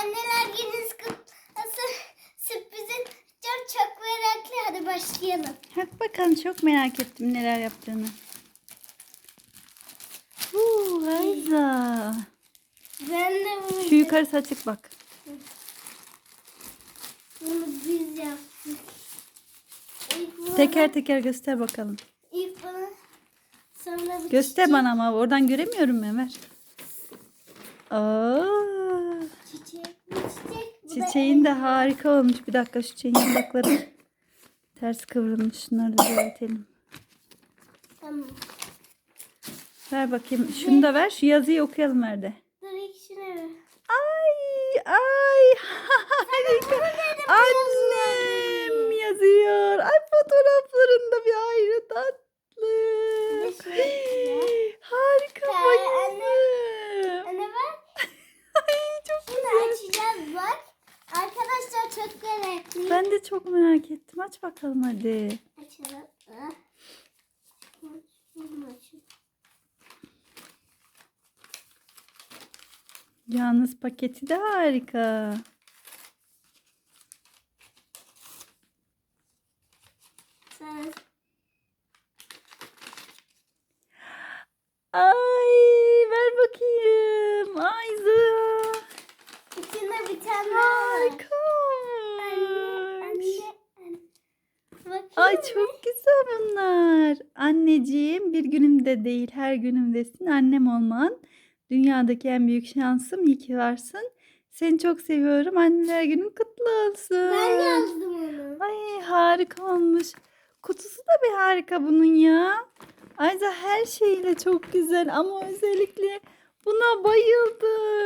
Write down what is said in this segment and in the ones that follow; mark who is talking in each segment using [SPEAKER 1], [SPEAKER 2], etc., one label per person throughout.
[SPEAKER 1] anneler gününüz kutlasın. Sürprizin çok çok meraklı. Hadi başlayalım.
[SPEAKER 2] Hadi bakalım çok merak ettim neler yaptığını. Uuu Ayza.
[SPEAKER 1] Ben de bunu,
[SPEAKER 2] Şu yukarısı açık bak.
[SPEAKER 1] bunu biz yaptık. İlk
[SPEAKER 2] Teker teker göster bakalım.
[SPEAKER 1] ilk bana sonra bir
[SPEAKER 2] Göster bana ama oradan göremiyorum Ömer. Aa,
[SPEAKER 1] çiçek. Bu çiçek. Bu da
[SPEAKER 2] çiçeğin de harika olmuş. Bir dakika şu çiçeğin yaprakları ters kıvrılmış. Şunları da düzeltelim.
[SPEAKER 1] Tamam.
[SPEAKER 2] Ver bakayım. Şunu da ver. Şu yazıyı okuyalım ver de.
[SPEAKER 1] Dur ver.
[SPEAKER 2] Ay ay harika. Annem yazıyor. Ay fotoğraflarında bir ayrı tatlı.
[SPEAKER 1] Bir de şöyle yapacağım.
[SPEAKER 2] Harika
[SPEAKER 1] Ay,
[SPEAKER 2] bayıldım.
[SPEAKER 1] Anne bak.
[SPEAKER 2] Ay çok
[SPEAKER 1] Şunu
[SPEAKER 2] güzel.
[SPEAKER 1] açacağız bak. Meraklı.
[SPEAKER 2] Ben de çok merak ettim. Aç bakalım hadi.
[SPEAKER 1] Açalım.
[SPEAKER 2] Yalnız paketi de harika.
[SPEAKER 1] Sen
[SPEAKER 2] Ay ver bakayım. Ayza.
[SPEAKER 1] içinde bir tane daha var.
[SPEAKER 2] Harika.
[SPEAKER 1] Anne, anne, anne. Bakayım
[SPEAKER 2] Ay çok güzel bunlar. Anneciğim bir günümde değil her günümdesin. Annem olman dünyadaki en büyük şansım. İyi ki varsın. Seni çok seviyorum. Anneler günün kutlu olsun.
[SPEAKER 1] Ben yazdım onu.
[SPEAKER 2] Ay harika olmuş. Kutusu da bir harika bunun ya. Ayrıca her şeyle çok güzel ama özellikle buna bayıldım.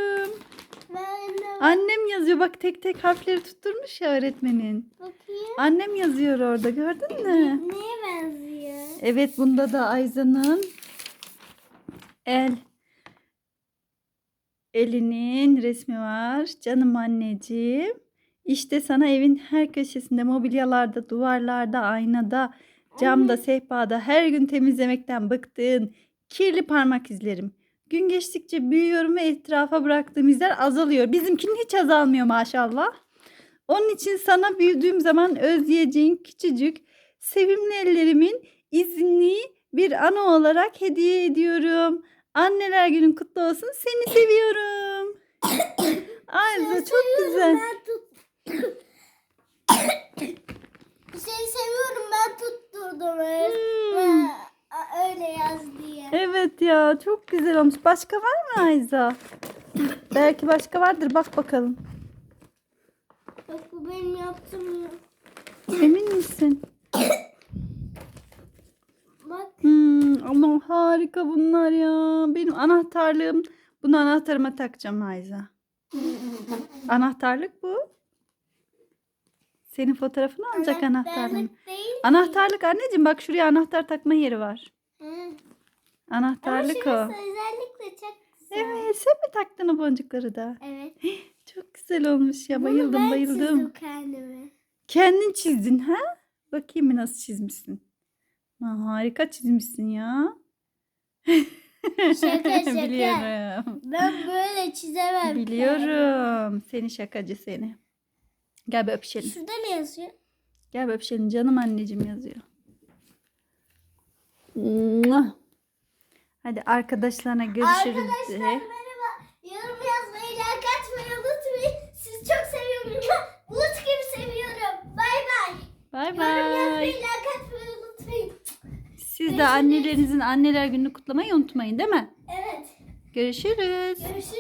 [SPEAKER 1] Ben
[SPEAKER 2] Annem yazıyor bak tek tek harfleri tutturmuş ya öğretmenin.
[SPEAKER 1] bakayım.
[SPEAKER 2] Annem yazıyor orada gördün mü?
[SPEAKER 1] Neye benziyor?
[SPEAKER 2] Evet bunda da Ayza'nın el elinin resmi var. Canım anneciğim. İşte sana evin her köşesinde, mobilyalarda, duvarlarda, aynada, camda, sehpada her gün temizlemekten bıktığın kirli parmak izlerim. Gün geçtikçe büyüyorum ve etrafa bıraktığım izler azalıyor. Bizimkinin hiç azalmıyor maşallah. Onun için sana büyüdüğüm zaman özleyeceğin küçücük, sevimli ellerimin izini bir anı olarak hediye ediyorum. Anneler günün kutlu olsun. Seni seviyorum. Ayza çok güzel.
[SPEAKER 1] Seni seviyorum ben tutturdum.
[SPEAKER 2] Hmm.
[SPEAKER 1] Öyle yaz diye.
[SPEAKER 2] Evet ya çok güzel olmuş. Başka var mı Ayza? Belki başka vardır. Bak bakalım.
[SPEAKER 1] Bak bu benim yaptığım.
[SPEAKER 2] Emin misin?
[SPEAKER 1] Bak
[SPEAKER 2] Hmm, ama harika bunlar ya. Benim anahtarlığım. Bunu anahtarıma takacağım Ayza. Anahtarlık bu. Senin fotoğrafını alacak
[SPEAKER 1] anahtarlık değil.
[SPEAKER 2] Anahtarlık anneciğim bak şuraya anahtar takma yeri var. Anahtarlık o.
[SPEAKER 1] özellikle çok güzel.
[SPEAKER 2] Evet sen mi taktın o boncukları da?
[SPEAKER 1] Evet.
[SPEAKER 2] Çok güzel olmuş ya
[SPEAKER 1] Bunu
[SPEAKER 2] bayıldım
[SPEAKER 1] ben
[SPEAKER 2] bayıldım.
[SPEAKER 1] çizdim kendime.
[SPEAKER 2] Kendin çizdin ha? Bakayım bir nasıl çizmişsin. Ha, harika çizmişsin ya.
[SPEAKER 1] Şaka, şaka.
[SPEAKER 2] Biliyorum.
[SPEAKER 1] Ben böyle çizemem. kendimi.
[SPEAKER 2] Biliyorum. Seni şakacı seni. Gel bir öpüşelim.
[SPEAKER 1] Şurada ne yazıyor?
[SPEAKER 2] Gel bir öpüşelim. Canım anneciğim yazıyor. Mua. Hadi arkadaşlarına görüşürüz.
[SPEAKER 1] Arkadaşlar
[SPEAKER 2] de.
[SPEAKER 1] merhaba. Yorum yazmayı, like atmayı unutmayın. Sizi çok seviyorum. Bulut gibi seviyorum. Bay bay.
[SPEAKER 2] Bay
[SPEAKER 1] Yorum yazmayı,
[SPEAKER 2] bay.
[SPEAKER 1] like atmayı unutmayın.
[SPEAKER 2] Siz de annelerinizin anneler gününü kutlamayı unutmayın değil mi?
[SPEAKER 1] Evet.
[SPEAKER 2] Görüşürüz.
[SPEAKER 1] Görüşürüz.